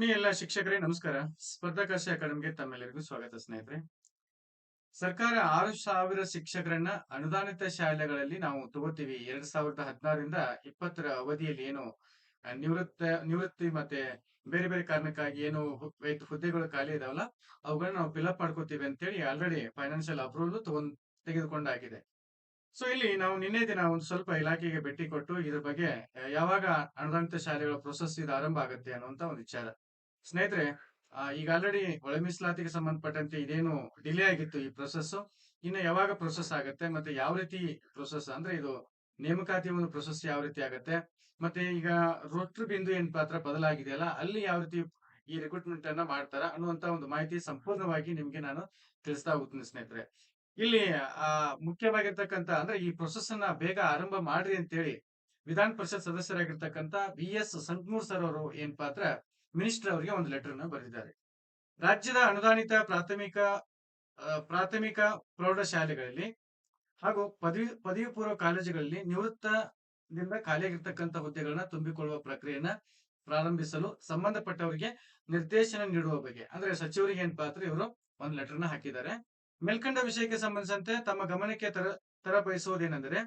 ಆತ್ಮೀಯ ಎಲ್ಲ ಶಿಕ್ಷಕರೇ, ನಮಸ್ಕಾರ. ಸ್ಪರ್ಧಾಕಾಶ ಅಕಾಡೆಮಿಗೆ ತಮ್ಮೆಲ್ಲರಿಗೂ ಸ್ವಾಗತ, ಸ್ನೇಹಿತರೆ. ಸರ್ಕಾರ ಆರು ಸಾವಿರ ಶಿಕ್ಷಕರನ್ನ ಅನುದಾನಿತ ಶಾಲೆಗಳಲ್ಲಿ ನಾವು ತಗೋತೀವಿ. ಎರಡ್ ಸಾವಿರದ ಹದಿನಾರರಿಂದ ಇಪ್ಪತ್ತರ ಅವಧಿಯಲ್ಲಿ ಏನು ನಿವೃತ್ತ, ನಿವೃತ್ತಿ ಮತ್ತೆ ಬೇರೆ ಬೇರೆ ಕಾರಣಕ್ಕಾಗಿ ಏನು ಹುದ್ದೆಗಳು ಖಾಲಿ ಇದಾವಲ್ಲ, ಅವುಗಳನ್ನ ನಾವು ಫಿಲ್ಅಪ್ ಮಾಡ್ಕೋತೀವಿ ಅಂತೇಳಿ ಆಲ್ರೆಡಿ ಫೈನಾನ್ಷಿಯಲ್ ಅಪ್ರೂವಲ್ ತಗೊಂಡ್, ತೆಗೆದುಕೊಂಡಾಗಿದೆ. ಸೊ ಇಲ್ಲಿ ನಾವು ನಿನ್ನೆ ದಿನ ಒಂದು ಸ್ವಲ್ಪ ಇಲಾಖೆಗೆ ಭೇಟಿ ಕೊಟ್ಟು ಇದ್ರ ಬಗ್ಗೆ ಯಾವಾಗ ಅನುದಾನಿತ ಶಾಲೆಗಳ ಪ್ರೊಸೆಸ್ ಇದು ಆರಂಭ ಆಗುತ್ತೆ ಅನ್ನುವಂತ ಒಂದು ವಿಚಾರ. ಸ್ನೇಹಿತರೆ ಈಗ ಆಲ್ರೆಡಿ ಒಳ ಮೀಸಲಾತಿಗೆ ಸಂಬಂಧಪಟ್ಟಂತೆ ಇದೇನು ಡಿಲೇ ಆಗಿತ್ತು ಈ ಪ್ರೊಸೆಸ್ ಇನ್ನು ಯಾವಾಗ ಪ್ರೊಸೆಸ್ ಆಗುತ್ತೆ? ಮತ್ತೆ ಯಾವ ರೀತಿ ಪ್ರೊಸೆಸ್ ಅಂದ್ರೆ ಇದು ನೇಮಕಾತಿ ಒಂದು ಪ್ರೊಸೆಸ್ ಯಾವ ರೀತಿ ಆಗುತ್ತೆ? ಮತ್ತೆ ಈಗ ರೋಟ್ರು ಬಿಂದು ಏನ್ ಪಾತ್ರ ಬದಲಾಗಿದೆಯಲ್ಲ, ಅಲ್ಲಿ ಯಾವ ರೀತಿ ಈ ರಿಕ್ರೂಟ್ಮೆಂಟ್ ಅನ್ನ ಮಾಡ್ತಾರ ಅನ್ನುವಂತ ಒಂದು ಮಾಹಿತಿ ಸಂಪೂರ್ಣವಾಗಿ ನಿಮ್ಗೆ ನಾನು ತಿಳಿಸ್ತಾ ಹೋಗ್ತೀನಿ ಸ್ನೇಹಿತರೆ. ಇಲ್ಲಿ, ಆ ಮುಖ್ಯವಾಗಿರ್ತಕ್ಕಂತ ಅಂದ್ರೆ ಈ ಪ್ರೊಸೆಸ್ ಅನ್ನ ಬೇಗ ಆರಂಭ ಮಾಡ್ರಿ ಅಂತೇಳಿ ವಿಧಾನ ಪರಿಷತ್ ಸದಸ್ಯರಾಗಿರ್ತಕ್ಕಂತ ವಿ ಎಸ್ ಸಂಕನೂರ್ ಸರ್ ಅವರು ಏನ್ ಪಾತ್ರ ಮಿನಿಸ್ಟರ್ ಅವರಿಗೆ ಒಂದು ಲೆಟರ್ನ ಬರೆದಿದ್ದಾರೆ. ರಾಜ್ಯದ ಅನುದಾನಿತ ಪ್ರಾಥಮಿಕ ಪ್ರಾಥಮಿಕ ಪ್ರೌಢಶಾಲೆಗಳಲ್ಲಿ ಹಾಗೂ ಪದವಿ ಪದವಿ ಪೂರ್ವ ಕಾಲೇಜುಗಳಲ್ಲಿ ನಿವೃತ್ತದಿಂದ ಖಾಲಿಯಾಗಿರ್ತಕ್ಕಂಥ ಹುದ್ದೆಗಳನ್ನ ತುಂಬಿಕೊಳ್ಳುವ ಪ್ರಕ್ರಿಯೆಯನ್ನ ಪ್ರಾರಂಭಿಸಲು ಸಂಬಂಧಪಟ್ಟವರಿಗೆ ನಿರ್ದೇಶನ ನೀಡುವ ಬಗ್ಗೆ. ಅಂದ್ರೆ ಸಚಿವರಿಗೆ ಏನ್ ಪಾತ್ರ ಇವರು? ಒಂದು ಲೆಟರ್ ಹಾಕಿದ್ದಾರೆ. ಮೇಲ್ಕಂಡ ವಿಷಯಕ್ಕೆ ಸಂಬಂಧಿಸಿದಂತೆ ತಮ್ಮ ಗಮನಕ್ಕೆ ತರ ತರ ಬಯಸುವುದೇನೆಂದರೆ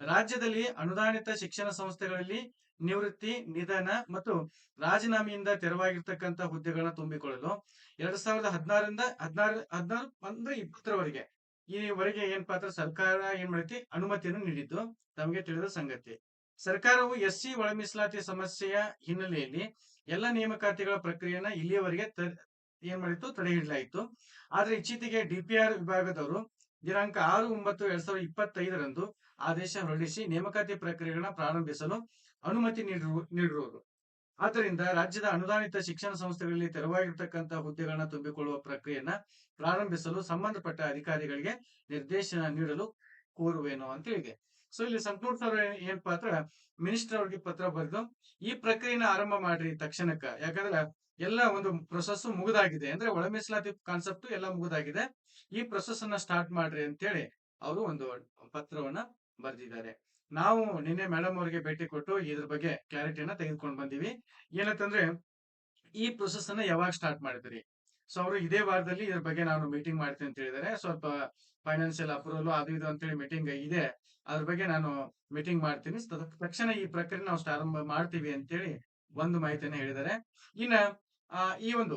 ರಾಜ್ಯದಲ್ಲಿ ಅನುದಾನಿತ ಶಿಕ್ಷಣ ಸಂಸ್ಥೆಗಳಲ್ಲಿ ನಿವೃತ್ತಿ, ನಿಧನ ಮತ್ತು ರಾಜೀನಾಮೆಯಿಂದ ತೆರವಾಗಿರ್ತಕ್ಕಂಥ ಹುದ್ದೆಗಳನ್ನ ತುಂಬಿಕೊಳ್ಳಲು ಎರಡ್ ಸಾವಿರದ ಹದಿನಾರರಿಂದ ಹದಿನಾರು ಹದಿನಾರು ಅಂದ್ರೆ ಇಪ್ಪತ್ತರವರೆಗೆ ಈವರೆಗೆ ಏನ್ ಪಾತ್ರ ಸರ್ಕಾರ ಏನ್ ಮಾಡೈತಿ? ಅನುಮತಿಯನ್ನು ನೀಡಿದ್ದು ತಮಗೆ ತಿಳಿದ ಸಂಗತಿ. ಸರ್ಕಾರವು ಎಸ್ ಸಿ ಒಳಮೀಸಲಾತಿ ಸಮಸ್ಯೆಯ ಹಿನ್ನೆಲೆಯಲ್ಲಿ ಎಲ್ಲ ನೇಮಕಾತಿಗಳ ಪ್ರಕ್ರಿಯೆಯನ್ನ ಇಲ್ಲಿಯವರೆಗೆ ಏನ್ ಮಾಡಿತ್ತು? ತಡೆ ಹಿಡಿಯಲಾಯಿತು ಆದ್ರೆ ಇತ್ತೀಚೆಗೆ ಡಿಪಿಆರ್ ವಿಭಾಗದವರು ದಿನಾಂಕ ಆರು, ಒಂಬತ್ತು, ಎರಡ್ ಸಾವಿರದ ಇಪ್ಪತ್ತೈದರಂದು ಆದೇಶ ಹೊರಡಿಸಿ ನೇಮಕಾತಿ ಪ್ರಕ್ರಿಯೆಗಳನ್ನ ಪ್ರಾರಂಭಿಸಲು ಅನುಮತಿ ನೀಡಿರು, ನೀಡಿರುವುದು. ಆದ್ದರಿಂದ ರಾಜ್ಯದ ಅನುದಾನಿತ ಶಿಕ್ಷಣ ಸಂಸ್ಥೆಗಳಲ್ಲಿ ತೆರವಾಗಿರ್ತಕ್ಕಂತಹ ಹುದ್ದೆಗಳನ್ನ ತುಂಬಿಕೊಳ್ಳುವ ಪ್ರಕ್ರಿಯೆಯನ್ನ ಪ್ರಾರಂಭಿಸಲು ಸಂಬಂಧಪಟ್ಟ ಅಧಿಕಾರಿಗಳಿಗೆ ನಿರ್ದೇಶನ ನೀಡಲು ಕೋರುವೇನು ಅಂತ ಹೇಳಿದೆ. ಸೊ ಇಲ್ಲಿ ಸಂಕನೂರ್ ಸರ್ ಏನಪ್ಪಾ ಅಂದ್ರೆ ಮಿನಿಸ್ಟರ್ ಅವ್ರಿಗೆ ಪತ್ರ ಬರೆದು, ಈ ಪ್ರಕ್ರಿಯೆನ ಆರಂಭ ಮಾಡ್ರಿ ತಕ್ಷಣಕ್ಕ. ಯಾಕಂದ್ರೆ ಎಲ್ಲ ಒಂದು ಪ್ರೊಸೆಸ್ ಮುಗಿದಾಗಿದೆ. ಅಂದ್ರೆ ಒಳ ಮೀಸಲಾತಿ ಕಾನ್ಸೆಪ್ಟ್ ಎಲ್ಲ ಮುಗಿದಾಗಿದೆ. ಈ ಪ್ರೊಸೆಸ್ ಅನ್ನ ಸ್ಟಾರ್ಟ್ ಮಾಡ್ರಿ ಅಂತೇಳಿ ಅವರು ಒಂದು ಪತ್ರವನ್ನ ಬರೆದಿದ್ದಾರೆ. ನಾವು ನಿನ್ನೆ ಮೇಡಮ್ ಅವರಿಗೆ ಭೇಟಿ ಕೊಟ್ಟು ಇದ್ರ ಬಗ್ಗೆ ಕ್ಲಾರಿಟಿಯನ್ನ ತೆಗೆದುಕೊಂಡು ಬಂದಿವಿ. ಏನಂತಂದ್ರೆ ಈ ಪ್ರೊಸೆಸ್ ಅನ್ನ ಯಾವಾಗ ಸ್ಟಾರ್ಟ್ ಮಾಡಿದ್ರಿ? ಸೊ ಅವರು ಇದೇ ವಾರದಲ್ಲಿ ಇದ್ರ ಬಗ್ಗೆ ನಾನು ಮೀಟಿಂಗ್ ಮಾಡ್ತೀನಿ ಅಂತ ಹೇಳಿದ್ದಾರೆ ಸ್ವಲ್ಪ ಫೈನಾನ್ಸಿಯಲ್ ಅಪ್ರೂವಲ್ ಅದು ಇದು ಅಂತೇಳಿ ಮೀಟಿಂಗ್ ಇದೆ. ಅದ್ರ ಬಗ್ಗೆ ನಾನು ಮೀಟಿಂಗ್ ಮಾಡ್ತೀನಿ. ತಕ್ಷಣ ಈ ಪ್ರಕ್ರಿಯೆ ನಾವು ಆರಂಭ ಮಾಡ್ತೀವಿ ಅಂತೇಳಿ ಒಂದು ಮಾಹಿತಿಯನ್ನು ಹೇಳಿದ್ದಾರೆ ಇನ್ನ ಈ ಒಂದು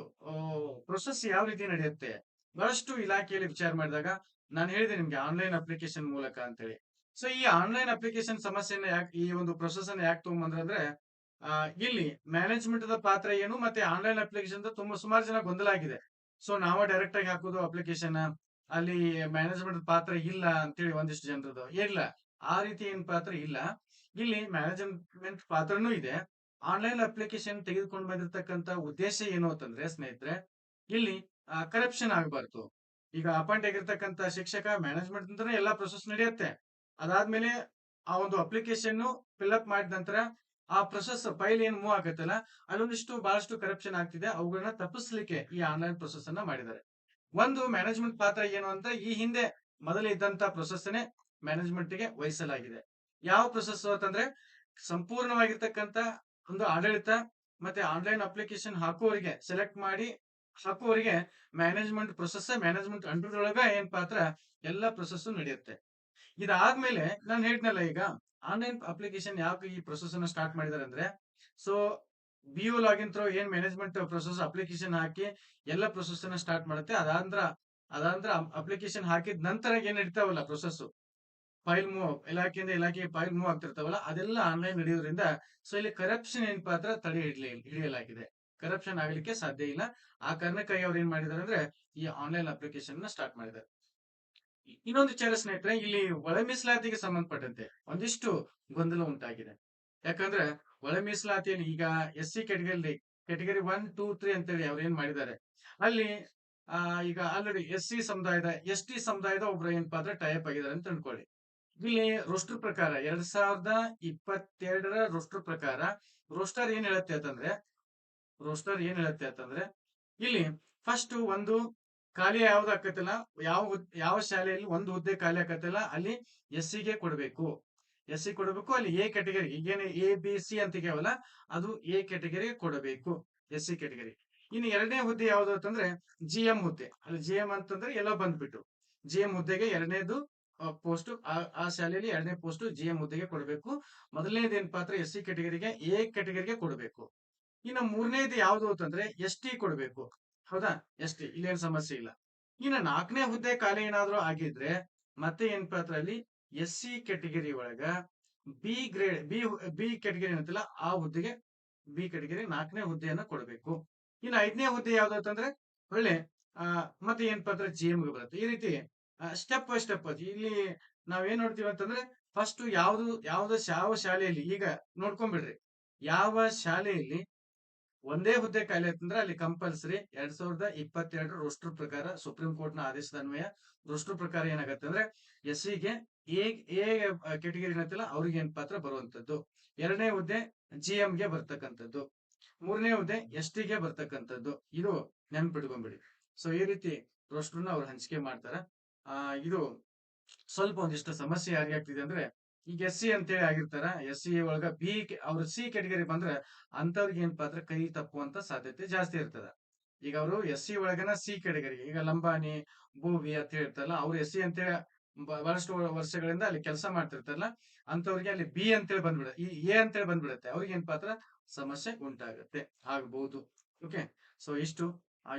ಪ್ರೊಸೆಸ್ ಯಾವ ರೀತಿ ನಡೆಯುತ್ತೆ? ಬಹಳಷ್ಟು ಇಲಾಖೆಯಲ್ಲಿ ವಿಚಾರ ಮಾಡಿದಾಗ ನಾನು ಹೇಳಿದೆ ನಿಮ್ಗೆ ಆನ್ಲೈನ್ ಅಪ್ಲಿಕೇಶನ್ ಮೂಲಕ ಅಂತೇಳಿ ಸೊ ಈ ಆನ್ಲೈನ್ ಅಪ್ಲಿಕೇಶನ್ ಸಮಸ್ಯೆನ ಈ ಒಂದು ಪ್ರೊಸೆಸ್ ಅನ್ನ ಯಾಕೆ ತಗೊಂಬಂದ್ರಂದ್ರೆ ಆ, ಇಲ್ಲಿ ಮ್ಯಾನೇಜ್ಮೆಂಟ್ ಪಾತ್ರ ಏನು ಮತ್ತೆ ಆನ್ಲೈನ್ ಅಪ್ಲಿಕೇಶನ್ ತುಂಬಾ ಸುಮಾರು ಜನ ಗೊಂದಲ ಆಗಿದೆ. ಸೊ ನಾವ ಡೈರೆಕ್ಟ್ ಆಗಿ ಹಾಕೋದು ಅಪ್ಲಿಕೇಶನ್ ಅಲ್ಲಿ ಮ್ಯಾನೇಜ್ಮೆಂಟ್ ಪಾತ್ರ ಇಲ್ಲ ಅಂತೇಳಿ ಒಂದಿಷ್ಟು ಜನರದು ಇಲ್ಲ. ಆ ರೀತಿ ಏನ್ ಪಾತ್ರ ಇಲ್ಲ. ಇಲ್ಲಿ ಮ್ಯಾನೇಜ್ಮೆಂಟ್ ಪಾತ್ರನೂ ಇದೆ. ಆನ್ಲೈನ್ ಅಪ್ಲಿಕೇಶನ್ ತೆಗೆದುಕೊಂಡು ಬಂದಿರತಕ್ಕಂತ ಉದ್ದೇಶ ಏನು ಅಂತಂದ್ರೆ, ಸ್ನೇಹಿತರೆ, ಇಲ್ಲಿ ಕರಪ್ಷನ್ ಆಗಬಾರ್ದು. ಈಗ ಅಪಾಯಿಂಟ್ ಆಗಿರ್ತಕ್ಕಂತ ಶಿಕ್ಷಕ ಮ್ಯಾನೇಜ್ಮೆಂಟ್ ಅಂತಾನೆ ಎಲ್ಲಾ ಪ್ರೊಸೆಸ್ ನಡೆಯುತ್ತೆ. ಅದಾದ್ಮೇಲೆ ಆ ಒಂದು ಅಪ್ಲಿಕೇಶನ್ ಫಿಲ್ ಅಪ್ ಮಾಡಿದ ನಂತರ ಆ ಪ್ರೊಸೆಸ್ ಫೈಲ್ ಏನ್ ಮೂವ್ ಆಗತ್ತಲ್ಲ, ಅಲ್ಲೊಂದಿಷ್ಟು ಬಹಳಷ್ಟು ಕರಪ್ಷನ್ ಆಗ್ತಿದೆ ಅವುಗಳನ್ನ ತಪ್ಪಿಸ್ಲಿಕ್ಕೆ ಈ ಆನ್ಲೈನ್ ಪ್ರೊಸೆಸ್ ಅನ್ನ ಮಾಡಿದ್ದಾರೆ. ಒಂದು ಮ್ಯಾನೇಜ್ಮೆಂಟ್ ಪಾತ್ರ ಏನು ಅಂತ ಈ ಹಿಂದೆ ಮೊದಲೇ ಇದ್ದಂತ ಪ್ರೊಸೆಸ್ ಮ್ಯಾನೇಜ್ಮೆಂಟ್ಗೆ ವಹಿಸಲಾಗಿದೆ. ಯಾವ ಪ್ರೊಸೆಸ್ ಅಂತಂದ್ರೆ ಸಂಪೂರ್ಣವಾಗಿರ್ತಕ್ಕಂತ ಒಂದು ಆಡಳಿತ ಮತ್ತೆ ಆನ್ಲೈನ್ ಅಪ್ಲಿಕೇಶನ್ ಹಾಕುವವರಿಗೆ ಸೆಲೆಕ್ಟ್ ಮಾಡಿ ಹಾಕುವವರಿಗೆ ಮ್ಯಾನೇಜ್ಮೆಂಟ್ ಪ್ರೊಸೆಸ್ ಮ್ಯಾನೇಜ್ಮೆಂಟ್ ಅಂಡರ್ ಒಳಗ ಏನ್ ಪಾತ್ರ? ಎಲ್ಲ ಪ್ರೊಸೆಸ್ ನಡೆಯುತ್ತೆ. ಇದಾದ್ಮೇಲೆ ನಾನು ಹೇಳಿದ್ನಲ್ಲ ಈಗ ಆನ್ಲೈನ್ ಅಪ್ಲಿಕೇಶನ್ ಯಾಕೆ ಈ ಪ್ರೊಸೆಸ್ ಅನ್ನ ಸ್ಟಾರ್ಟ್ ಮಾಡಿದಾರೆ ಅಂದ್ರೆ so B U login through ಏನ್ ಮ್ಯಾನೇಜ್ಮೆಂಟ್ ಪ್ರೊಸೆಸ್ ಅಪ್ಲಿಕೇಶನ್ ಹಾಕಿ ಎಲ್ಲ ಪ್ರೊಸೆಸ್ ಅನ್ನ ಸ್ಟಾರ್ಟ್ ಮಾಡುತ್ತೆ. ಅದಾದ್ರ ಅದಾದ್ರ ಅಪ್ಲಿಕೇಶನ್ ಹಾಕಿದ ನಂತರ ಏನ್ ನಡೀತಾವಲ್ಲ ಪ್ರೊಸೆಸ್ ಫೈಲ್ ಮೂವ್ ಇಲಾಖೆಯಿಂದ ಇಲಾಖೆ ಫೈಲ್ ಮೂವ್ ಆಗ್ತಿರ್ತಾವಲ್ಲ, ಅದೆಲ್ಲ ಆನ್ಲೈನ್ ನಡೆಯೋದ್ರಿಂದ ಸೊ ಇಲ್ಲಿ ಕರಪ್ಷನ್ ಏನ್ ಪಾತ್ರ ತಡೆ ಹಿಡಲಿ, ಹಿಡಿಯಲಾಗಿದೆ. ಕರಪ್ಷನ್ ಆಗ್ಲಿಕ್ಕೆ ಸಾಧ್ಯ ಇಲ್ಲ. ಆ ಕಾರಣಕ್ಕಾಗಿ ಅವ್ರು ಏನ್ ಮಾಡಿದಾರೆ ಅಂದ್ರೆ, ಈ ಆನ್ಲೈನ್ ಅಪ್ಲಿಕೇಶನ್ ಸ್ಟಾರ್ಟ್ ಮಾಡಿದ್ದಾರೆ ಇನ್ನೊಂದು ವಿಚಾರ ಸ್ನೇಹಿತರೆ, ಇಲ್ಲಿ ಒಳ ಮೀಸಲಾತಿಗೆ ಸಂಬಂಧಪಟ್ಟಂತೆ ಒಂದಿಷ್ಟು ಗೊಂದಲ ಉಂಟಾಗಿದೆ. ಯಾಕಂದ್ರೆ, ಒಳ ಮೀಸಲಾತಿಯಲ್ಲಿ ಈಗ S C category category one, two, three ಅಂತೇಳಿ ಅವ್ರು ಏನ್ ಮಾಡಿದ್ದಾರೆ, ಅಲ್ಲಿ, ಆ, ಈಗ ಆಲ್ರೆಡಿ ಎಸ್ ಸಿ ಸಮುದಾಯದ, ಎಸ್ ಟಿ ಸಮುದಾಯದ ಒಬ್ರು ಏನಪ್ಪಾ ಅಂದ್ರೆ ಟೈಪ್ ಆಗಿದ್ದಾರೆ ಅಂತ ಅನ್ಕೊಳ್ಳಿ ಇಲ್ಲಿ ರೋಸ್ಟರ್ ಪ್ರಕಾರ ಎರಡ್ ಸಾವಿರದ ಇಪ್ಪತ್ತೆರಡರ ರೋಸ್ಟರ್ ಪ್ರಕಾರ ರೋಸ್ಟರ್ ಏನ್ ಹೇಳುತ್ತೆ ಅಂತಂದ್ರೆ ರೋಸ್ಟರ್ ಏನ್ ಹೇಳುತ್ತೆ ಅಂತಂದ್ರೆ, ಇಲ್ಲಿ ಫಸ್ಟ್ ಒಂದು ಖಾಲಿ ಯಾವ್ದು ಆಕತಿಲ್ಲ ಯಾವ ಯಾವ ಶಾಲೆಯಲ್ಲಿ ಒಂದು ಹುದ್ದೆ ಖಾಲಿ ಆಕತಿಲ್ಲ ಅಲ್ಲಿ ಎಸ್ಗೆ ಕೊಡಬೇಕು. ಎಸ್ ಸಿ ಕೊಡಬೇಕು, ಅಲ್ಲಿ ಎ ಕ್ಯಾಟಗರಿ ಈಗೇನು ಎ, ಬಿ, ಸಿ ಅಂತ ಕೇವಲ ಅದು ಎ ಕ್ಯಾಟಗರಿ ಕೊಡಬೇಕು, ಎಸ್ ಸಿ ಕ್ಯಾಟಗರಿ. ಇನ್ನು ಎರಡನೇ ಹುದ್ದೆ ಯಾವ್ದು ಅಂತಂದ್ರೆ, ಜಿ ಎಂ ಹುದ್ದೆ. ಅಲ್ಲಿ ಜಿ ಎಂ ಅಂತಂದ್ರೆ ಎಲ್ಲ ಬಂದ್ಬಿಟ್ಟು, ಜಿ ಎಂ ಹುದ್ದೆಗೆ ಎರಡನೇದು ಪೋಸ್ಟ್, ಆ ಶಾಲೆಯಲ್ಲಿ ಎರಡನೇ ಪೋಸ್ಟ್ ಜಿ ಎಂ ಹುದ್ದೆಗೆ ಕೊಡಬೇಕು. ಮೊದಲನೇದು ಏನ್ ಪಾತ್ರ, ಎಸ್ ಸಿ ಕೆಟಗರಿಗೆ ಎ ಕೆಟಗರಿಗೆ ಕೊಡಬೇಕು. ಇನ್ನು ಮೂರನೇದು ಯಾವ್ದು ಅಂತಂದ್ರೆ, ಎಸ್ ಟಿ ಕೊಡಬೇಕು. ಹೌದಾ? ಎಸ್ ಇಲ್ಲೇನು ಸಮಸ್ಯೆ ಇಲ್ಲ. ಇನ್ನು ನಾಲ್ಕನೇ ಹುದ್ದೆ ಖಾಲಿ ಏನಾದ್ರೂ ಆಗಿದ್ರೆ ಮತ್ತೆ ಏನ್ ಪಾತ್ರ ಅಲ್ಲಿ ಎಸ್ ಸಿ ಕೆಟಗರಿ ಒಳಗ B grade, B B category ಏನಂತಿಲ್ಲ ಆ ಹುದ್ದೆಗೆ ಬಿ ಕೆಟಗರಿ ನಾಲ್ಕನೇ ಹುದ್ದೆಯನ್ನ ಕೊಡಬೇಕು. ಇನ್ನು ಐದನೇ ಹುದ್ದೆ ಯಾವ್ದು ಅಂತಂದ್ರೆ ಒಳ್ಳೆ, ಆ, ಮತ್ತೆ ಏನ್ ಪಾತ್ರ ಜಿ ಎಂ ಬರುತ್ತೆ. ಈ ರೀತಿ ಸ್ಟೆಪ್ ಬೈ ಸ್ಟೆಪ್ ಇಲ್ಲಿ ನಾವೇನ್ ನೋಡ್ತೀವಿ ಅಂತಂದ್ರೆ ಫಸ್ಟ್ ಯಾವ್ದು ಯಾವ್ದು ಯಾವ ಶಾಲೆಯಲ್ಲಿ, ಈಗ ನೋಡ್ಕೊಂಡ್ಬಿಡ್ರಿ ಯಾವ ಶಾಲೆಯಲ್ಲಿ ಒಂದೇ ಹುದ್ದೆ ಖಾಲಿ ಅಂತಂದ್ರೆ ಅಲ್ಲಿ ಕಂಪಲ್ಸರಿ ಎರಡ್ ಸಾವಿರದ ಇಪ್ಪತ್ತೆರಡು ರೋಸ್ಟರ್ ಪ್ರಕಾರ ಸುಪ್ರೀಂ ಕೋರ್ಟ್ನ ಆದೇಶದ ಅನ್ವಯ ರೋಸ್ಟರ್ ಪ್ರಕಾರ ಏನಾಗತ್ತೆ ಅಂದ್ರೆ ಎಸ್ ಸಿಗೆ ಎ ಕೆಟಗರಿ ಏನತ್ತಿಲ್ಲ ಅವ್ರಿಗೆ ಏನ್ ಪಾತ್ರ ಬರುವಂತದ್ದು. ಎರಡನೇ ಹುದ್ದೆ ಜಿ ಗೆ ಬರ್ತಕ್ಕಂಥದ್ದು. ಮೂರನೇ ಹುದ್ದೆ ಎಸ್ ಟಿಗೆ ಬರ್ತಕ್ಕಂಥದ್ದು. ಇದು ನೆನ್ಪಿಟ್ಕೊಂಡ್ಬಿಡಿ ಸೊ ಈ ರೀತಿ ರೋಸ್ಟರ್ನ ಅವ್ರು ಹಂಚಿಕೆ ಮಾಡ್ತಾರ. ಆ, ಇದು ಸ್ವಲ್ಪ ಒಂದಿಷ್ಟು ಸಮಸ್ಯೆ ಯಾರಿಗೆ ಆಗ್ತಿದೆ ಅಂದ್ರೆ ಈಗ ಎಸ್ ಸಿ ಅಂತೇಳಿ ಆಗಿರ್ತಾರ ಎಸ್ ಸಿ ಒಳಗ ಬಿ ಅವ್ರ ಸಿ ಕೆಟಗರಿ ಬಂದ್ರೆ ಅಂತವ್ರಿಗೆ ಏನ್ ಪಾತ್ರ ಕೈ ತಪ್ಪುವಂತ ಸಾಧ್ಯತೆ ಜಾಸ್ತಿ ಇರ್ತದ. ಈಗ ಅವರು ಎಸ್ ಸಿ ಒಳಗನ ಸಿ ಕೆಟಗರಿ ಈಗ ಲಂಬಾಣಿ, ಭೂವಿ ಅಂತ ಹೇಳ್ತಾರಲ್ಲ, ಅವ್ರು ಎಸ್ ಸಿ ಅಂತೇಳಿ ಬಹಳಷ್ಟು ವರ್ಷಗಳಿಂದ ಅಲ್ಲಿ ಕೆಲಸ ಮಾಡ್ತಿರ್ತಾರಲ್ಲ, ಅಂತವ್ರಿಗೆ ಅಲ್ಲಿ ಬಿ ಅಂತೇಳಿ ಬಂದ್ಬಿಡುತ್ತೆ ಈ ಎ ಅಂತೇಳಿ ಬಂದ್ಬಿಡುತ್ತೆ, ಅವ್ರಿಗೆ ಏನ್ ಪಾತ್ರ ಸಮಸ್ಯೆ ಉಂಟಾಗತ್ತೆ ಆಗ್ಬಹುದು ಓಕೆ ಸೊ ಇಷ್ಟು.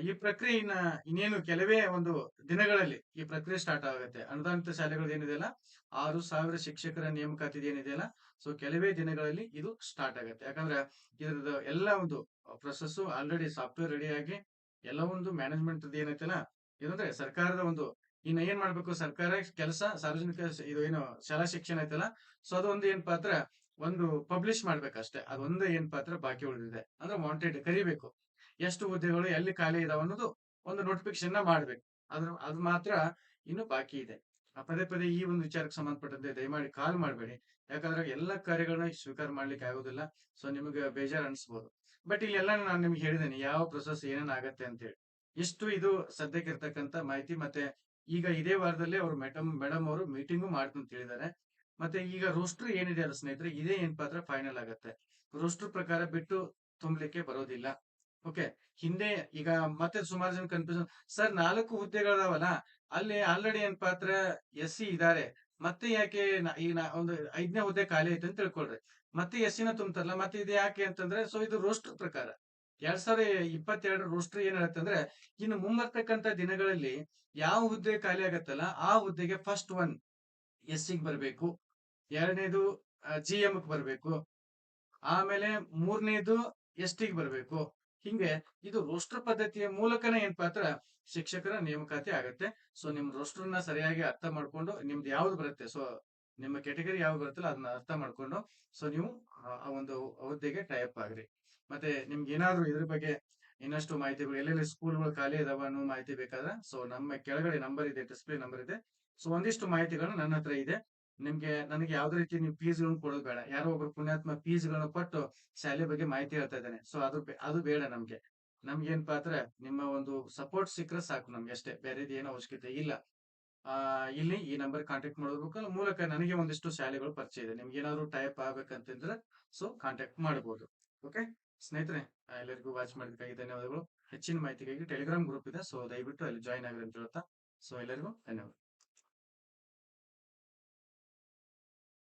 ಈ ಪ್ರಕ್ರಿಯೆ ಇನ್ನ ಇನ್ನೇನು ಕೆಲವೇ ಒಂದು ದಿನಗಳಲ್ಲಿ ಈ ಪ್ರಕ್ರಿಯೆ ಸ್ಟಾರ್ಟ್ ಆಗುತ್ತೆ. ಅನುದಾನಿತ ಶಾಲೆಗಳು ಏನಿದೆಯಲ್ಲ, ಆರು ಸಾವಿರ ಶಿಕ್ಷಕರ ನೇಮಕಾತಿ ಏನಿದೆಯಲ್ಲ ಸೊ ಕೆಲವೇ ದಿನಗಳಲ್ಲಿ ಇದು ಸ್ಟಾರ್ಟ್ ಆಗುತ್ತೆ. ಯಾಕಂದ್ರೆ ಇದ್ರದ್ದು ಎಲ್ಲ ಒಂದು ಪ್ರೊಸೆಸ್ ಆಲ್ರೆಡಿ ಸಾಫ್ಟ್ವೇರ್ ರೆಡಿ ಆಗಿ ಎಲ್ಲ ಒಂದು ಮ್ಯಾನೇಜ್ಮೆಂಟ್ ಏನೈತಲ್ಲ, ಏನಂದ್ರೆ ಸರ್ಕಾರದ ಒಂದು ಇನ್ನ ಏನ್ ಮಾಡ್ಬೇಕು ಸರ್ಕಾರ ಕೆಲಸ, ಸಾರ್ವಜನಿಕ ಇದು ಏನು ಶಾಲಾ ಶಿಕ್ಷಣ ಐತಲ್ಲ, ಸೊ ಅದೊಂದು ಏನ್ ಪಾತ್ರ ಒಂದು ಪಬ್ಲಿಷ್ ಮಾಡ್ಬೇಕಷ್ಟೇ. ಅದೊಂದು ಏನ್ ಪಾತ್ರ ಬಾಕಿ ಉಳಿದಿದೆ. ಅಂದ್ರೆ ವಾಂಟೆಡ್ ಕರಿಬೇಕು. ಎಷ್ಟು ಹುದ್ದೆಗಳು ಎಲ್ಲಿ ಖಾಲಿ ಇದಾವ ಅನ್ನೋದು ಒಂದು ನೋಟಿಫಿಕೇಶನ್ನ ಮಾಡ್ಬೇಕು. ಅದ್ರ, ಅದು ಮಾತ್ರ ಇನ್ನು ಬಾಕಿ ಇದೆ. ಪದೇ ಪದೇ ಈ ಒಂದು ವಿಚಾರಕ್ಕೆ ಸಂಬಂಧಪಟ್ಟಂತೆ ದಯಮಾಡಿ ಕಾಲ್ ಮಾಡಬೇಡಿ. ಯಾಕಂದ್ರೆ ಎಲ್ಲ ಕಾರ್ಯಗಳನ್ನ ಸ್ವೀಕಾರ ಮಾಡ್ಲಿಕ್ಕೆ ಆಗೋದಿಲ್ಲ. ಸೊ ನಿಮಗೆ ಬೇಜಾರ್ ಅನ್ಸ್ಬೋದು. ಬಟ್ ಇಲ್ಲೆಲ್ಲ ನಾನು ನಿಮ್ಗೆ ಹೇಳಿದ್ದೇನೆ ಯಾವ ಪ್ರೊಸೆಸ್ ಏನೇನ್ ಆಗತ್ತೆ ಅಂತ ಹೇಳಿ. ಇಷ್ಟು ಇದು ಸದ್ಯಕ್ಕೆ ಇರ್ತಕ್ಕಂತ ಮಾಹಿತಿ ಮತ್ತೆ ಈಗ ಇದೇ ವಾರದಲ್ಲಿ ಅವರು ಮೇಡಮ್ ಮೇಡಮ್ ಅವರು ಮೀಟಿಂಗು ಮಾಡ್ತಂತ ಹೇಳಿದ್ದಾರೆ. ಮತ್ತೆ ಈಗ ರೋಸ್ಟರ್ ಏನಿದೆ ಅಲ್ಲ ಸ್ನೇಹಿತರೆ, ಇದೇ ಏನ್ ಪಾತ್ರ ಫೈನಲ್ ಆಗತ್ತೆ. ರೋಸ್ಟರ್ ಪ್ರಕಾರ ಬಿಟ್ಟು ತುಂಬಲಿಕ್ಕೆ ಬರೋದಿಲ್ಲ. ಓಕೆ ಹಿಂದೆ ಈಗ ಮತ್ತೆ ಸುಮಾರು ಜನ ಕನ್ಫ್ಯೂಷನ್ ಸರ್ ನಾಲ್ಕು ಹುದ್ದೆಗಳದಾವಲ್ಲ, ಅಲ್ಲಿ ಆಲ್ರೆಡಿ ಏನ್ ಪಾತ್ರ ಎಸ್ ಸಿ ಇದಾರೆ. ಮತ್ತೆ ಯಾಕೆ ಈ ಒಂದು ಐದನೇ ಹುದ್ದೆ ಖಾಲಿ ಐತೆ ಅಂತ ತಿಳ್ಕೊಳ್ರಿ. ಮತ್ತೆ ಎಸ್ ಸಿನ ತುಂಬ್ತಾರಲ್ಲ, ಮತ್ತೆ ಇದು ಯಾಕೆ ಅಂತಂದ್ರೆ ಸೊ ಇದು ರೋಸ್ಟರ್ ಪ್ರಕಾರ. ಎರಡ್ ಸಾವಿರದ ಇಪ್ಪತ್ತೆರಡು ರೋಸ್ಟರ್ ಏನ್ ಹೇಳುತ್ತೆ ಅಂದ್ರೆ, ಇನ್ನು ಮುಂಬರ್ತಕ್ಕಂತ ದಿನಗಳಲ್ಲಿ ಯಾವ ಹುದ್ದೆ ಖಾಲಿ ಆಗತ್ತಲ್ಲ, ಆ ಹುದ್ದೆಗೆ ಫಸ್ಟ್ ಒನ್ ಎಸ್ ಸಿಗ್ ಬರ್ಬೇಕು. ಎರಡನೇದು ಜಿ ಎಂ ಬರಬೇಕು. ಆಮೇಲೆ ಮೂರನೇದು ಎಸ್ ಟಿಗೆ ಬರಬೇಕು. ಹಿಂಗೆ ಇದು ರೋಸ್ಟರ್ ಪದ್ಧತಿಯ ಮೂಲಕನೇ ಏನ್ ಪಾತ್ರ? ಶಿಕ್ಷಕರ ನೇಮಕಾತಿ ಆಗತ್ತೆ. ಸೊ ನಿಮ್ ರೋಸ್ಟರ್ನ ಸರಿಯಾಗಿ ಅರ್ಥ ಮಾಡ್ಕೊಂಡು ನಿಮ್ದು ಯಾವ್ದು ಬರುತ್ತೆ? ಸೊ ನಿಮ್ಮ ಕೆಟಗರಿ ಯಾವ್ದು ಬರುತ್ತಲ್ಲ ಅದನ್ನ ಅರ್ಥ ಮಾಡ್ಕೊಂಡು. ಸೊ ನೀವು, ಆ- ಆ ಒಂದು ಹುದ್ದೆಗೆ ಟೈಪ್ ಆಗ್ರಿ. ಮತ್ತೆ ನಿಮ್ಗೆ ಏನಾದ್ರು ಇದ್ರ ಬಗ್ಗೆ ಇನ್ನಷ್ಟು ಮಾಹಿತಿಗಳು, ಎಲ್ಲೆಲ್ಲಿ ಸ್ಕೂಲ್ಗಳು ಖಾಲಿ ಇದಾವ ಅನ್ನೋ ಮಾಹಿತಿ ಬೇಕಾದ್ರೆ ಸೊ ನಮ್ಮ ಕೆಳಗಡೆ ನಂಬರ್ ಇದೆ ಡಿಸ್ಪ್ಲೇ ನಂಬರ್ ಇದೆ. ಸೊ ಒಂದಿಷ್ಟು ಮಾಹಿತಿಗಳು ನನ್ನ ಹತ್ರ ಇದೆ. ನಿಮ್ಗೆ ನನಗೆ ಯಾವ್ದೇ ರೀತಿ ನೀವು ಫೀಸ್ ಗಳನ್ನ ಕೊಡೋದು ಬೇಡ. ಯಾರೋ ಒಬ್ರು ಪುಣ್ಯಾತ್ಮ ಫೀಸ್ ಗಳನ್ನ ಕೊಟ್ಟು ಶಾಲೆ ಬಗ್ಗೆ ಮಾಹಿತಿ ಹೇಳ್ತಾ ಇದ್ದಾನೆ. ಸೊ ಅದು ಅದು ಬೇಡ ನಮ್ಗೆ. ನಮ್ಗೆ ಏನ್ ಪಾತ್ರ, ನಿಮ್ಮ ಒಂದು ಸಪೋರ್ಟ್ ಸಿಕ್ಕರೆ ಸಾಕು ನಮ್ಗೆ ಅಷ್ಟೇ. ಬೇರೆದು ಏನೋ ಅವಶ್ಯಕತೆ ಇಲ್ಲ. ಆ, ಇಲ್ಲಿ ಈ ನಂಬರ್ ಕಾಂಟ್ಯಾಕ್ಟ್ ಮಾಡೋದ್ರ ಮೂಲಕ ನನಗೆ ಒಂದಿಷ್ಟು ಶಾಲೆಗಳು ಪರಿಚಯ ಇದೆ. ನಿಮ್ಗೆ ಏನಾದ್ರು ಟೈಪ್ ಆಗ್ಬೇಕಂತಂದ್ರೆ ಸೊ ಕಾಂಟ್ಯಾಕ್ಟ್ ಮಾಡಬಹುದು ಓಕೆ ಸ್ನೇಹಿತರೆ ಎಲ್ಲರಿಗೂ ವಾಚ್ ಮಾಡಿದ್ದಕ್ಕಾಗಿ ಧನ್ಯವಾದಗಳು. ಹೆಚ್ಚಿನ ಮಾಹಿತಿಗಾಗಿ ಟೆಲಿಗ್ರಾಮ್ ಗ್ರೂಪ್ ಇದೆ. ಸೊ ದಯವಿಟ್ಟು ಅಲ್ಲಿ ಜಾಯಿನ್ ಆಗಿರಿ ಅಂತ ಹೇಳ್ತಾ ಸೊ ಎಲ್ಲರಿಗೂ ಧನ್ಯವಾದ.